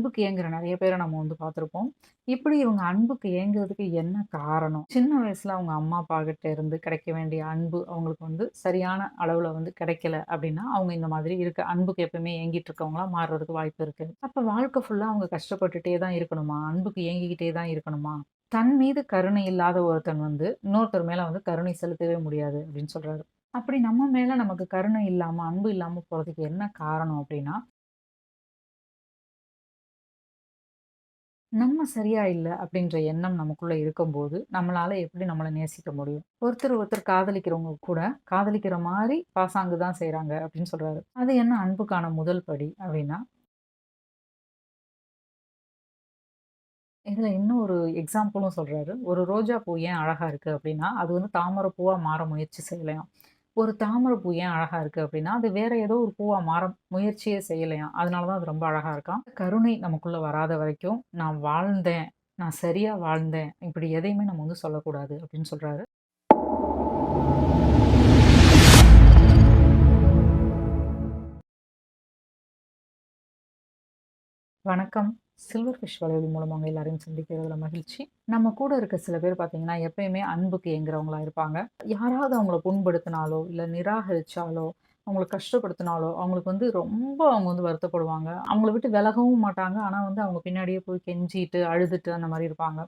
அன்புக்கு ஏங்குற நிறைய பேரை நம்ம வந்து பார்த்துருப்போம். இப்படி இவங்க அன்புக்கு ஏங்குறதுக்கு என்ன காரணம்? சின்ன வயசுல அவங்க அம்மா, அப்பா கிட்ட இருந்து கிடைக்க வேண்டிய அன்பு அவங்களுக்கு வந்து சரியான அளவுல வந்து கிடைக்கல அப்படின்னா, அவங்க இந்த மாதிரி இருக்க அன்புக்கு எப்பவுமே ஏங்கிட்டு இருக்கவங்களா மாறுறதுக்கு வாய்ப்பு இருக்கு. அப்ப வாழ்க்கை ஃபுல்லா அவங்க கஷ்டப்பட்டுட்டே தான் இருக்கணுமா? அன்புக்கு ஏங்கிக்கிட்டே தான் இருக்கணுமா? தன் மீது கருணை இல்லாத ஒருத்தன் வந்து இன்னொருத்தர் மேல வந்து கருணை செலுத்தவே முடியாது அப்படின்னு சொல்றாரு. அப்படி நம்ம மேல நமக்கு கருணை இல்லாம, அன்பு இல்லாம போறதுக்கு என்ன காரணம் அப்படின்னா, நம்ம சரியா இல்லை அப்படின்ற எண்ணம் நமக்குள்ள இருக்கும்போது, நம்மளால எப்படி நம்மளை நேசிக்க முடியும்? ஒருத்தர் ஒருத்தர் காதலிக்கிறவங்க கூட, காதலிக்கிற மாதிரி பாசாங்கு தான் செய்கிறாங்க அப்படின்னு சொல்றாரு. அது என்ன அன்புக்கான முதல் படி அப்படின்னா, இதில் இன்னும் ஒரு எக்ஸாம்பிளும் சொல்கிறாரு ஒரு ரோஜா பூ ஏன் அழகாக இருக்கு அப்படின்னா, அது வந்து தாமரை பூவாக மாற முயற்சி செய்யலையாம். ஒரு தாமரை பூ ஏன் அழகா இருக்கு அப்படின்னா, அது வேற ஏதோ ஒரு பூவா மாற முயற்சியே செய்யலையாம். அதனால தான் அது ரொம்ப அழகா இருக்கான் கருணை நமக்குள்ள வராத வரைக்கும், நான் வாழ்ந்தேன், நான் சரியா வாழ்ந்தேன், இப்படி எதையுமே நம்ம வந்து சொல்லக்கூடாது அப்படின்னு சொல்றாரு. வணக்கம். சில்வர் ஃபிஷ் வலையொலி மூலமாக எல்லாரையும் சந்திக்கிறதுல மகிழ்ச்சி. நம்ம கூட இருக்க சில பேர் பார்த்தீங்கன்னா, எப்பயுமே அன்புக்கு ஏங்குறவங்களா இருப்பாங்க. யாராவது அவங்கள புண்படுத்தினாலோ, இல்லை நிராகரிச்சாலோ, அவங்கள கஷ்டப்படுத்தினாலோ, அவங்களுக்கு வந்து ரொம்ப அவங்க வந்து வருத்தப்படுவாங்க. அவங்கள விட்டு விலகவும் மாட்டாங்க. ஆனால் வந்து அவங்க பின்னாடியே போய் கெஞ்சிட்டு, அழுதுட்டு அந்த மாதிரி இருப்பாங்க.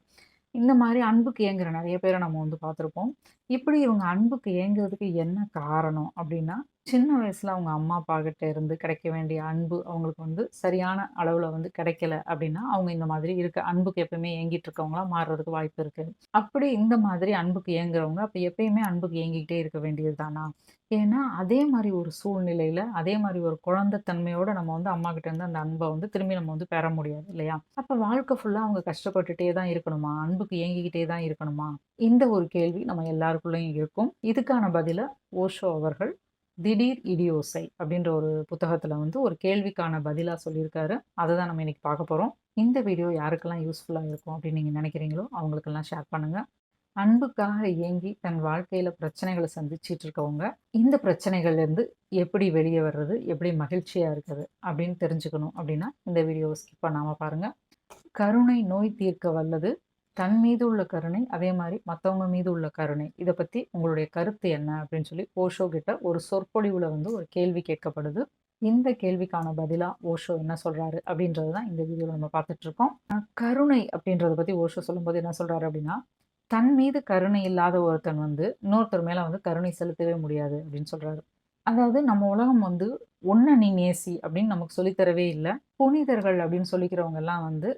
இந்த மாதிரி அன்புக்கு ஏங்குற நிறைய பேரை நம்ம வந்து பார்த்துருப்போம். இப்படி இவங்க அன்புக்கு ஏங்குறதுக்கு என்ன காரணம் அப்படின்னா, சின்ன வயசுல அவங்க அம்மா, அப்பா கிட்ட இருந்து கிடைக்க வேண்டிய அன்பு அவங்களுக்கு வந்து சரியான அளவுல வந்து கிடைக்கல அப்படின்னா, அவங்க இந்த மாதிரி இருக்க அன்புக்கு எப்பயுமே ஏங்கிட்டு இருக்கவங்களா மாறுறதுக்கு வாய்ப்பு இருக்கு. அப்படி இந்த மாதிரி அன்புக்கு ஏங்குறவங்க, அப்ப எப்பயுமே அன்புக்கு ஏங்கிக்கிட்டே இருக்க வேண்டியது தானா? ஏன்னா, அதே மாதிரி ஒரு சூழ்நிலையில, அதே மாதிரி ஒரு குழந்தை தன்மையோட நம்ம வந்து அம்மா கிட்ட இருந்து அந்த அன்பை வந்து திரும்பி நம்ம வந்து பெற முடியாது இல்லையா? அப்ப வாழ்க்கை ஃபுல்லா அவங்க கஷ்டப்பட்டுட்டே தான் இருக்கணுமா? அன்புக்கு ஏங்கிக்கிட்டே தான் இருக்கணுமா? இந்த ஒரு கேள்வி நம்ம எல்லாருக்குள்ளேயும் இருக்கும். இதுக்கான பதிலை ஓஷோ அவர்கள் "திடீர் இடியோசை" அப்படின்ற ஒரு புத்தகத்தில் வந்து ஒரு கேள்விக்கான பதிலாக சொல்லியிருக்காரு. அதை தான் நம்ம இன்னைக்கு பார்க்க போகிறோம் இந்த வீடியோ யாருக்கெல்லாம் யூஸ்ஃபுல்லாக இருக்கும் அப்படின்னு நீங்கள் நினைக்கிறீங்களோ, அவங்களுக்கெல்லாம் ஷேர் பண்ணுங்கள் அன்புக்காக இயங்கி தன் வாழ்க்கையில் பிரச்சனைகளை சந்திச்சிட்டு இருக்கவங்க, இந்த பிரச்சனைகள்லேருந்து எப்படி வெளியே வர்றது? எப்படி மகிழ்ச்சியாக இருக்குது? அப்படின்னு தெரிஞ்சுக்கணும் அப்படின்னா, இந்த வீடியோவை ஸ்கிப் பண்ணாமல் பாருங்கள் கருணை நோய் தீர்க்க வல்லது. தன் மீது உள்ள கருணை, அதே மாதிரி மற்றவங்க மீது உள்ள கருணை. இதை பற்றி உங்களுடைய கருத்து என்ன? அப்படின்னு சொல்லி ஓஷோ கிட்ட ஒரு சொற்பொழிவில் வந்து ஒரு கேள்வி கேட்கப்படுது. இந்த கேள்விக்கான பதிலாக ஓஷோ என்ன சொல்கிறாரு அப்படின்றது தான் இந்த வீடியோவில் நம்ம பார்த்துட்டு இருக்கோம். கருணை அப்படின்றத பற்றி ஓஷோ சொல்லும்போது என்ன சொல்கிறாரு அப்படின்னா, தன் மீது கருணை இல்லாத ஒருத்தன் வந்து இன்னொருத்தர் மேலே வந்து கருணை செலுத்தவே முடியாது அப்படின்னு சொல்கிறாரு அதாவது நம்ம உலகம் வந்து "உன்ன நீ நேசி" அப்படின்னு நமக்கு சொல்லித்தரவே இல்லை புனிதர்கள் அப்படின்னு சொல்லிக்கிறவங்க எல்லாம் வந்து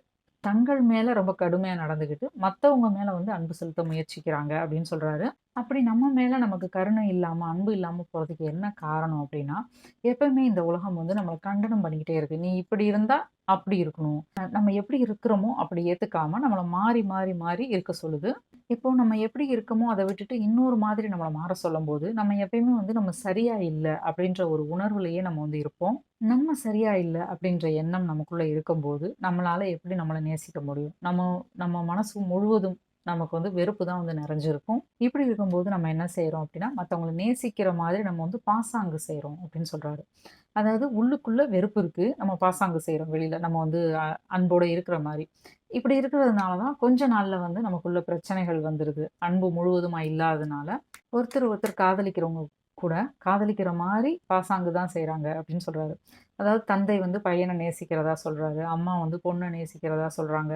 தங்கள் மேலே ரொம்ப கடுமையாக நடந்துக்கிட்டு, மற்றவங்க மேலே வந்து அன்பு செலுத்த முயற்சிக்கிறாங்க அப்படின்னு சொல்கிறாரு அப்படி நம்ம மேலே நமக்கு கருணை இல்லாமல் அன்பு இல்லாமல் போகிறதுக்கு என்ன காரணம் அப்படின்னா, எப்பவுமே இந்த உலகம் வந்து நம்மளை கண்டனம் பண்ணிக்கிட்டே இருக்குது "நீ இப்படி இருந்தால் அப்படி இருக்கணும். நம்ம எப்படி இருக்கிறோமோ அப்படி ஏற்றுக்காம நம்மளை மாறி, மாறி, மாறி இருக்க சொல்லுது." இப்போ நம்ம எப்படி இருக்கமோ அதை விட்டுட்டு இன்னொரு மாதிரி நம்மளை மாற சொல்லும்போது, நம்ம எப்பயுமே வந்து நம்ம சரியா இல்லை அப்படின்ற ஒரு உணர்வுலையே நம்ம வந்து இருப்போம். நம்ம சரியா இல்லை அப்படின்ற எண்ணம் நமக்குள்ளே இருக்கும்போது, நம்மளால எப்படி நம்மளை நேசிக்க முடியும்? நம்ம நம்ம மனசு முழுவதும் நமக்கு வந்து வெறுப்பு தான் வந்து நிறைஞ்சிருக்கும். இப்படி இருக்கும்போது நம்ம என்ன செய்கிறோம் அப்படின்னா, மற்றவங்களை நேசிக்கிற மாதிரி நம்ம வந்து பாசாங்கு செய்கிறோம் அப்படின்னு சொல்றாரு. அதாவது உள்ளுக்குள்ள வெறுப்பு இருக்கு. நம்ம பாசாங்கு செய்கிறோம் வெளியில. நம்ம வந்து அன்போடு அன்போட இருக்கிற மாதிரி இப்படி இருக்கிறதுனால தான் கொஞ்ச நாள்ல வந்து நமக்குள்ள பிரச்சனைகள் வந்துருது. அன்பு முழுவதுமா இல்லாதனால, ஒருத்தர் ஒருத்தர் காதலிக்கிறவங்க கூட காதலிக்கிற மாதிரி பாசாங்கு தான் செய்கிறாங்க அப்படின்னு சொல்றாரு. அதாவது தந்தை வந்து பையனை நேசிக்கிறதா சொல்றாரு. அம்மா வந்து பொண்ணை நேசிக்கிறதா சொல்றாங்க.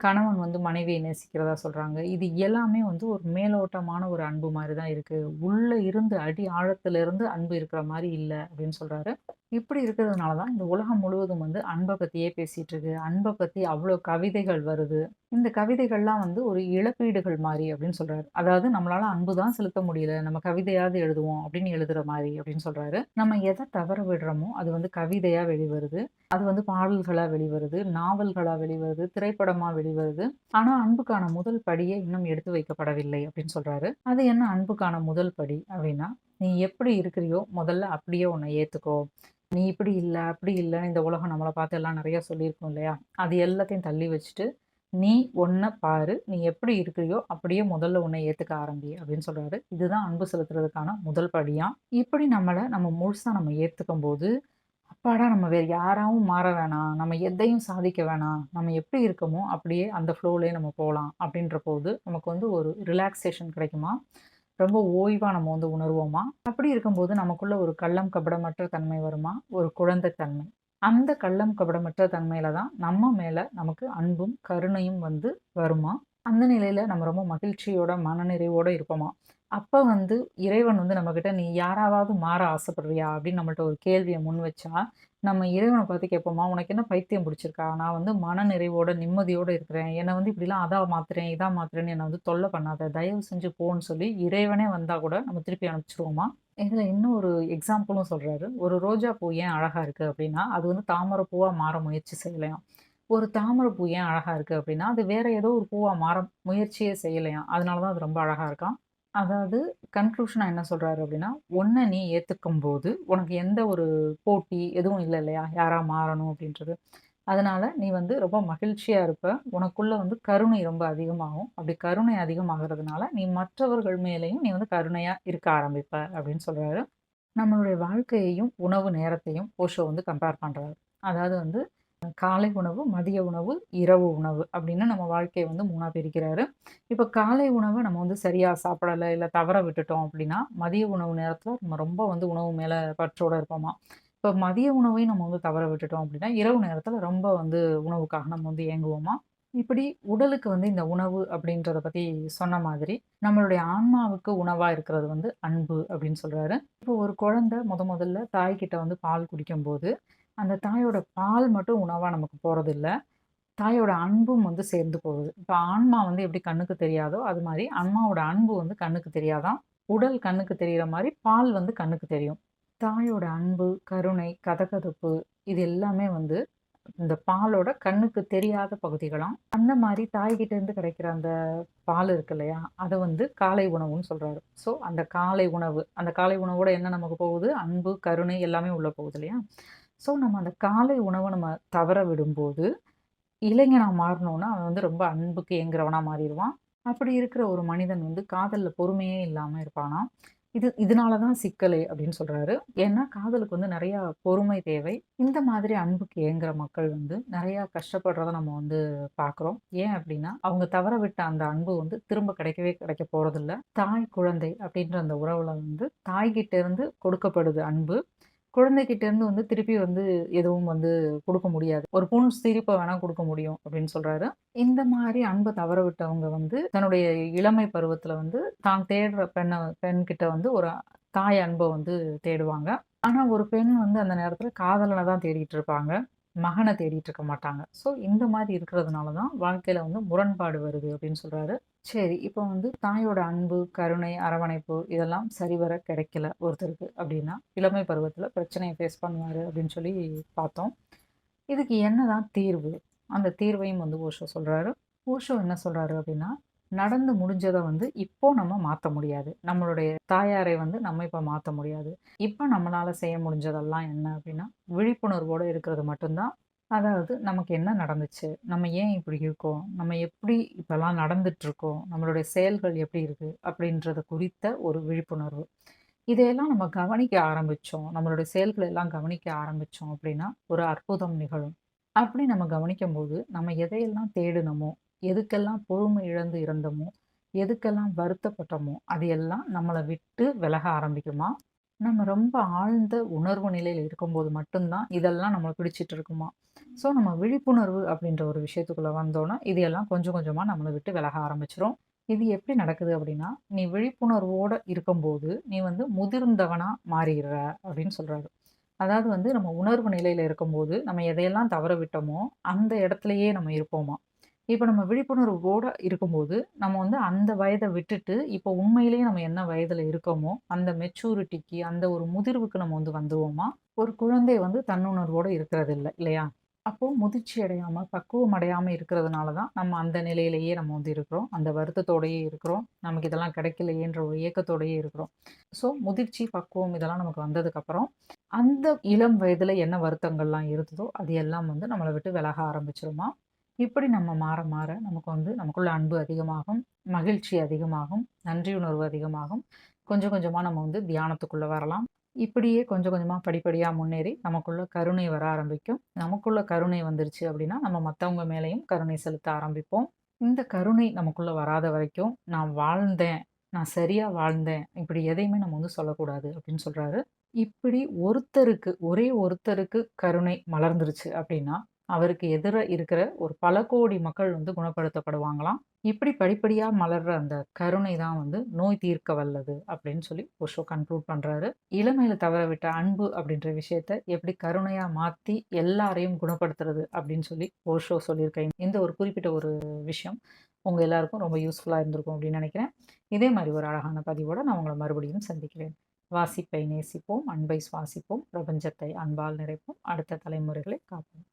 கணவன் வந்து மனைவியை நேசிக்கிறதா சொல்கிறாங்க இது எல்லாமே வந்து ஒரு மேலோட்டமான ஒரு அன்பு மாதிரி தான் இருக்குது உள்ளே இருந்து அடி ஆழத்துலேருந்து அன்பு இருக்கிற மாதிரி இல்லை அப்படின்னு சொல்கிறாரு இப்படி இருக்கிறதுனால தான் இந்த உலகம் முழுவதும் வந்து அன்பை பற்றியே பேசிகிட்டு இருக்கு. அன்பை பற்றி அவ்வளோ கவிதைகள் வருது. இந்த கவிதைகள்லாம் வந்து ஒரு இழப்பீடுகள் மாதிரி அப்படின்னு சொல்கிறாரு அதாவது நம்மளால் அன்பு தான் செலுத்த முடியல. நம்ம கவிதையாவது எழுதுவோம் அப்படின்னு எழுதுகிற மாதிரி அப்படின்னு சொல்கிறாரு நம்ம எதை தவற விடுறோமோ, அது வந்து கவிதையாக வெளிவருது. அது வந்து பாடல்களாக வெளிவருது, நாவல்களாக வெளிவருது, திரைப்படமாக வெளிவருது. ஆனால் அன்புக்கான முதல் படியே இன்னும் எடுத்து வைக்கப்படவில்லை அப்படின்னு சொல்கிறாரு அது என்ன அன்புக்கான முதல் படி அப்படின்னா, நீ எப்படி இருக்கிறியோ முதல்ல அப்படியே உன்னை ஏற்றுக்கோ நீ இப்படி இல்லை அப்படி இல்லைன்னு இந்த உலகம் நம்மளை பார்த்து எல்லாம் நிறையா சொல்லியிருக்கோம் இல்லையா? அது எல்லாத்தையும் தள்ளி வச்சுட்டு, நீ ஒன்றை பாரு. நீ எப்படி இருக்கிறியோ அப்படியே முதல்ல உன்னை ஏற்றுக்க ஆரம்பி அப்படின்னு சொல்கிறாரு இதுதான் அன்பு செலுத்துறதுக்கான முதல் படியாக இப்படி நம்மளை நம்ம முழுசாக நம்ம ஏற்றுக்கும் போது அப்பாடா நம்ம வேறு யாராவும் மாற வேணாம். நம்ம எதையும் சாதிக்க வேணாம். நம்ம எப்படி இருக்கோமோ அப்படியே அந்த ஃப்ளோலேயே நம்ம போகலாம் அப்படின்ற போது, நமக்கு வந்து ஒரு ரிலாக்ஸேஷன் கிடைக்குமா? ரொம்ப ஓய்வாக நம்ம வந்து உணர்வோமா? அப்படி இருக்கும்போது நமக்குள்ள ஒரு கள்ளம், கபடமற்ற தன்மை வருமா? ஒரு குழந்தை தன்மை. அந்த கள்ளம், கபடமற்ற தன்மையில தான் நம்ம மேல நமக்கு அன்பும், கருணையும் வந்து வருமா? அந்த நிலையில நம்ம ரொம்ப மகிழ்ச்சியோட, மனநிறைவோட இருப்போமா? அப்ப வந்து இறைவன் வந்து நம்மக்கிட்ட "நீ யாராவது மாற ஆசைப்படுறியா?" அப்படின்னு நம்மள்ட்ட ஒரு கேள்வியை முன் வச்சா, நம்ம இறைவனை பார்த்து கேட்போமா, "உனக்கு என்ன பைத்தியம் பிடிச்சிருக்கா? நான் வந்து மனநிறைவோட, நிம்மதியோடு இருக்கிறேன். என்னை வந்து இப்படிலாம் அதான் மாத்துறேன், இதான் மாத்துறேன்னு என்னை வந்து தொல்லை பண்ணாத. தயவு செஞ்சு போன்னு" சொல்லி இறைவனே வந்தால் கூட நம்ம திருப்பி அனுப்பிச்சிருவோமா இதில் இன்னும் ஒரு எக்ஸாம்பிளும் சொல்கிறாரு ஒரு ரோஜா பூ ஏன் அழகாக இருக்குது அப்படின்னா, அது வந்து தாமரை பூவாக மாற முயற்சி செய்யலையாம். ஒரு தாமரை பூ ஏன் அழகாக இருக்குது அப்படின்னா, அது வேற ஏதோ ஒரு பூவாக மாற முயற்சியே செய்யலையாம். அதனால தான் அது ரொம்ப அழகாக இருக்கான் அதாவது கன்க்ளூஷனாக என்ன சொல்கிறாரு அப்படின்னா, ஒன்றை நீ ஏற்றுக்கும் போது உனக்கு எந்த ஒரு போட்டி எதுவும் இல்லை இல்லையா? யாராக மாறணும் அப்படின்றது. அதனால் நீ வந்து ரொம்ப மகிழ்ச்சியாக இருப்ப. உனக்குள்ளே வந்து கருணை ரொம்ப அதிகமாகும். அப்படி கருணை அதிகமாகிறதுனால நீ மற்றவர்கள் மேலேயும் நீ வந்து கருணையாக இருக்க ஆரம்பிப்ப." அப்படின்னு சொல்கிறாரு நம்மளுடைய வாழ்க்கையையும், உணவு நேரத்தையும் ஓஷோ வந்து கம்பேர் பண்ணுறாரு அதாவது வந்து காலை உணவு, மதிய உணவு, இரவு உணவு அப்படின்னு நம்ம வாழ்க்கையை வந்து மூணாக பிரிக்கிறாரு. இப்போ காலை உணவை நம்ம வந்து சரியாக சாப்பிடல, இல்லை தவற விட்டுட்டோம் அப்படின்னா, மதிய உணவு நேரத்தில் நம்ம ரொம்ப வந்து உணவு மேலே பற்றோடு இருப்போமா. இப்போ மதிய உணவையும் நம்ம வந்து தவற விட்டுட்டோம் அப்படின்னா, இரவு நேரத்தில் ரொம்ப வந்து உணவுக்காக நம்ம வந்து ஏங்குவோமா. இப்படி உடலுக்கு வந்து இந்த உணவு அப்படின்றத பற்றி சொன்ன மாதிரி, நம்மளுடைய ஆன்மாவுக்கு உணவாக இருக்கிறது வந்து அன்பு அப்படின்னு சொல்கிறாரு இப்போ ஒரு குழந்தை முத முதல்ல தாய்கிட்ட வந்து பால் குடிக்கும்போது, அந்த தாயோட பால் மட்டும் உணவாக நமக்கு போகிறதில்ல தாயோட அன்பும் வந்து சேர்ந்து போகுது. இப்போ ஆன்மா வந்து எப்படி கண்ணுக்கு தெரியாதோ, அது மாதிரி அம்மாவோட அன்பு வந்து கண்ணுக்கு தெரியாதான் உடல் கண்ணுக்கு தெரியிற மாதிரி பால் வந்து கண்ணுக்கு தெரியும். தாயோட அன்பு, கருணை, கதகதப்பு இது எல்லாமே வந்து இந்த பாலோட கண்ணுக்கு தெரியாத பகுதிகளாம். அந்த மாதிரி தாய்கிட்ட இருந்து கிடைக்கிற அந்த பால் இருக்கு இல்லையா? அதை வந்து காலை உணவுன்னு சொல்றாரு. ஸோ அந்த காலை உணவு, அந்த காலை உணவோட என்ன நமக்கு போகுது? அன்பு, கருணை எல்லாமே உள்ள போகுது இல்லையா? ஸோ நம்ம அந்த காலை உணவை நம்ம தவற விடும்போது, இளைஞனாக மாறினோன்னா அவன் வந்து ரொம்ப அன்புக்கு ஏங்குறவனாக மாறிடுவான் அப்படி இருக்கிற ஒரு மனிதன் வந்து காதலில் பொறுமையே இல்லாமல் இருப்பானாம். இது இதனால தான் சிக்கலை அப்படின்னு சொல்கிறாரு ஏன்னா காதலுக்கு வந்து நிறையா பொறுமை தேவை. இந்த மாதிரி அன்புக்கு ஏங்குற மக்கள் வந்து நிறையா கஷ்டப்படுறத நம்ம வந்து பார்க்குறோம். ஏன் அப்படின்னா, அவங்க தவற விட்ட அந்த அன்பு வந்து திரும்ப கிடைக்கவே கிடைக்க போகிறதில்ல தாய், குழந்தை அப்படின்ற அந்த உறவில் வந்து தாய்கிட்ட இருந்து கொடுக்கப்படுது அன்பு. குழந்தைகிட்ட இருந்து வந்து திருப்பி வந்து எதுவும் வந்து கொடுக்க முடியாது. ஒரு புன் சிரிப்பை வேணா கொடுக்க முடியும் அப்படின்னு சொல்றாரு. இந்த மாதிரி அன்பை தவற விட்டவங்க வந்து தன்னுடைய இளமை பருவத்துல வந்து தான் தேடுற பெண்ண பெண்கிட்ட வந்து ஒரு தாய் அன்பை வந்து தேடுவாங்க. ஆனா ஒரு பெண் வந்து அந்த நேரத்துல காதலனை தான் தேடிட்டு இருப்பாங்க. மகனை தேடிட்டு இருக்க மாட்டாங்க. ஸோ இந்த மாதிரி இருக்கிறதுனால தான் வாழ்க்கையில் வந்து முரண்பாடு வருது அப்படின்னு சொல்கிறாரு சரி, இப்போ வந்து தாயோட அன்பு, கருணை, அரவணைப்பு இதெல்லாம் சரிவர கிடைக்கல ஒருத்தருக்கு அப்படின்னா, இளமை பருவத்தில் பிரச்சனையை ஃபேஸ் பண்ணுவார் அப்படின்னு சொல்லி பார்த்தோம். இதுக்கு என்னதான் தீர்வு? அந்த தீர்வையும் வந்து ஓஷோ சொல்கிறாரு ஓஷோ என்ன சொல்கிறாரு அப்படின்னா, நடந்து முடிஞ்சதை வந்து இப்போ நம்ம மாற்ற முடியாது. நம்மளுடைய தாயாரை வந்து நம்ம இப்போ மாற்ற முடியாது. இப்போ நம்மளால் செய்ய முடிஞ்சதெல்லாம் என்ன அப்படின்னா, விழிப்புணர்வோடு இருக்கிறது மட்டும்தான் அதாவது நமக்கு என்ன நடந்துச்சு? நம்ம ஏன் இப்படி இருக்கோம்? நம்ம எப்படி இப்போல்லாம் நடந்துட்டுருக்கோம்? நம்மளுடைய செயல்கள் எப்படி இருக்குது அப்படின்றத குறித்த ஒரு விழிப்புணர்வு. இதையெல்லாம் நம்ம கவனிக்க ஆரம்பித்தோம் நம்மளுடைய செயல்களை எல்லாம் கவனிக்க ஆரம்பித்தோம் அப்படின்னா, ஒரு அற்புதம் நிகழும். அப்படி நம்ம கவனிக்கும் போது நம்ம எதையெல்லாம் தேடினோமோ எதுக்கெல்லாம் பொறுமை இழந்து இருந்தோமோ, எதுக்கெல்லாம் வருத்தப்பட்டோமோ, அது எல்லாம் நம்மளை விட்டு விலக ஆரம்பிக்குமா. நம்ம ரொம்ப ஆழ்ந்த உணர்வு நிலையில் இருக்கும்போது மட்டும்தான் இதெல்லாம் நம்மளை பிடிச்சிட்டு இருக்குமா. ஸோ நம்ம விழிப்புணர்வு அப்படின்ற ஒரு விஷயத்துக்குள்ளே வந்தோன்னா இது எல்லாம் கொஞ்சம் கொஞ்சமாக நம்மளை விட்டு விலக ஆரம்பிச்சிரும் இது எப்படி நடக்குது அப்படின்னா, நீ விழிப்புணர்வோடு இருக்கும்போது, நீ வந்து முதிர்ந்தவனா மாறிடுற அப்படின்னு சொல்கிறாரு அதாவது வந்து நம்ம உணர்வு நிலையில் இருக்கும்போது, நம்ம எதையெல்லாம் தவற விட்டோமோ, அந்த இடத்துலையே நம்ம இருப்போமா. இப்போ நம்ம விழிப்புணர்வோட இருக்கும்போது, நம்ம வந்து அந்த வயதை விட்டுட்டு, இப்போ உண்மையிலேயே நம்ம என்ன வயதில் இருக்கோமோ, அந்த மெச்சூரிட்டிக்கு, அந்த ஒரு முதிர்வுக்கு நம்ம வந்து வந்துவோமா ஒரு குழந்தை வந்து தன்னுணர்வோட இருக்கிறதில்ல, இல்லையா? அப்போது முதிர்ச்சி அடையாமல் பக்குவம் அடையாமல் இருக்கிறதுனால தான், நம்ம அந்த நிலையிலேயே நம்ம வந்து இருக்கிறோம். அந்த வருத்தத்தோடயே இருக்கிறோம். நமக்கு இதெல்லாம் கிடைக்கலையேன்ற ஒரு இயக்கத்தோடையே இருக்கிறோம். ஸோ முதிர்ச்சி, பக்குவம் இதெல்லாம் நமக்கு வந்ததுக்கப்புறம், அந்த இளம் வயதில் என்ன வருத்தங்கள்லாம் இருந்ததோ, அது எல்லாம் வந்து நம்மளை விட்டு விலக ஆரம்பிச்சிருமா இப்படி நம்ம மாற மாற, நமக்கு வந்து நமக்குள்ள அன்பு அதிகமாகும், மகிழ்ச்சி அதிகமாகும், நன்றியுணர்வு அதிகமாகும். கொஞ்சம் கொஞ்சமாக நம்ம வந்து தியானத்துக்குள்ளே வரலாம். இப்படியே கொஞ்சம் கொஞ்சமாக படிப்படியாக முன்னேறி நமக்குள்ள கருணை வர ஆரம்பிக்கும். நமக்குள்ள கருணை வந்துருச்சு அப்படின்னா, நம்ம மற்றவங்க மேலேயும் கருணை செலுத்த ஆரம்பிப்போம். இந்த கருணை நமக்குள்ள வராத வரைக்கும், "நான் வாழ்ந்தேன். நான் சரியாக வாழ்ந்தேன்." இப்படி எதையுமே நம்ம வந்து சொல்லக்கூடாது அப்படின்னு சொல்கிறாரு இப்படி ஒருத்தருக்கு, ஒரே ஒருத்தருக்கு கருணை மலர்ந்துருச்சு அப்படின்னா, அவருக்கு எதிர இருக்கிற ஒரு பல கோடி மக்கள் வந்து குணப்படுத்தப்படுவாங்களாம். இப்படி படிப்படியாக மலர்ற அந்த கருணை தான் வந்து நோய் தீர்க்க வல்லது அப்படின்னு சொல்லி ஓஷோ கன்க்ளூட் பண்ணுறாரு இளமையில் தவறவிட்ட அன்பு அப்படின்ற விஷயத்த எப்படி கருணையாக மாற்றி எல்லாரையும் குணப்படுத்துறது அப்படின்னு சொல்லி ஓஷோ சொல்லியிருக்கேன் இந்த ஒரு குறிப்பிட்ட ஒரு விஷயம் உங்கள் எல்லாருக்கும் ரொம்ப யூஸ்ஃபுல்லாக இருந்திருக்கும் அப்படின்னு நினைக்கிறேன். இதே மாதிரி ஒரு அழகான பதிவோடு நான் உங்களை மறுபடியும் சந்திக்கிறேன். வாசிப்பை நேசிப்போம், அன்பை சுவாசிப்போம், பிரபஞ்சத்தை அன்பால் நிறைப்போம், அடுத்த தலைமுறைகளை காப்போம்.